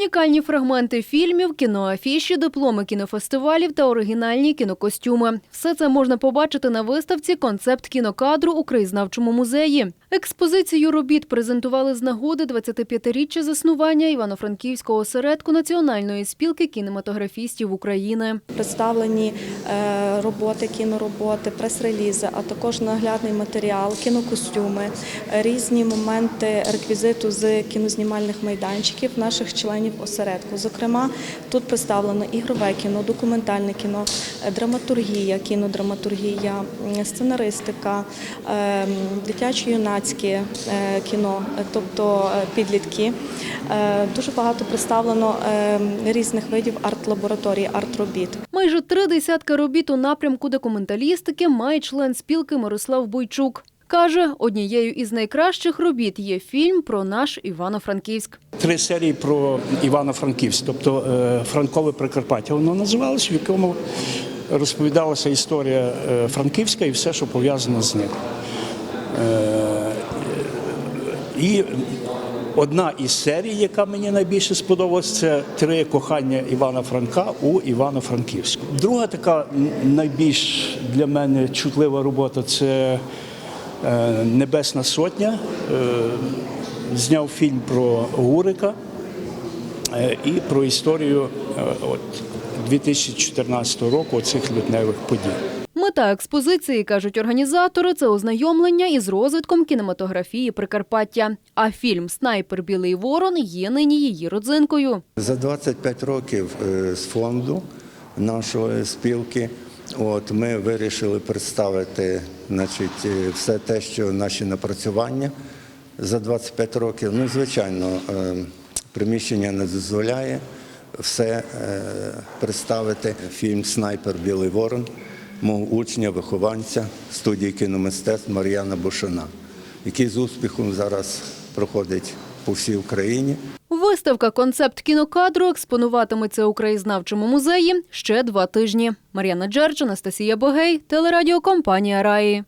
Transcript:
Унікальні фрагменти фільмів, кіноафіші, дипломи кінофестивалів та оригінальні кінокостюми. Все це можна побачити на виставці Концепт кінокадру у краєзнавчому музеї. Експозицію робіт презентували з нагоди 25-річчя заснування Івано-Франківського осередку Національної спілки кінематографістів України. Представлені е, роботи, кінороботи, прес-релізи, а також наглядний матеріал, кінокостюми, різні моменти реквізиту з кінознімальних майданчиків наших членів осередку. Зокрема, тут представлено ігрове кіно, документальне кіно, драматургія, кінодраматургія, сценаристика, е, дитячо-юнацьке е, кіно, е, тобто е, підлітки. Е, Дуже багато представлено різних видів арт-лабораторій, арт-робіт. Майже три десятки робіт у напрямку документалістики має член спілки Мирослав Бойчук. Каже, однією із найкращих робіт є фільм про наш Івано-Франківськ. Три серії про Івано-Франківськ, тобто Франкове Прикарпаття. Воно називалось, в якому розповідалася історія Франківська і все, що пов'язано з ним. І одна із серій, яка мені найбільше сподобалась, це три кохання Івана Франка у Івано-Франківську. Друга така найбільш для мене чутлива робота це е, Небесна Сотня. Е, Зняв фільм про Гурика е, і про історію от, 2014 року цих лютневих подій. Мета експозиції, кажуть організатори, це ознайомлення із розвитком кінематографії Прикарпаття. А фільм Снайпер Білий Ворон є нині її родзинкою. За 25 років е, з фонду нашої спілки от, ми вирішили представити значить, е, все те, що наші напрацювання за 25 років. Ну, звичайно, е, приміщення не дозволяє все представити. Фільм Снайпер Білий Ворон мого учня, вихованця студії кіномистецтв Мар'яна Бушина, який з успіхом зараз проходить по всій Україні. Виставка Концепт кінокадру експонуватиметься у краєзнавчому музеї ще два тижні. Мар'яна Джерч, Анастасія Богей, телерадіокомпанія Раї.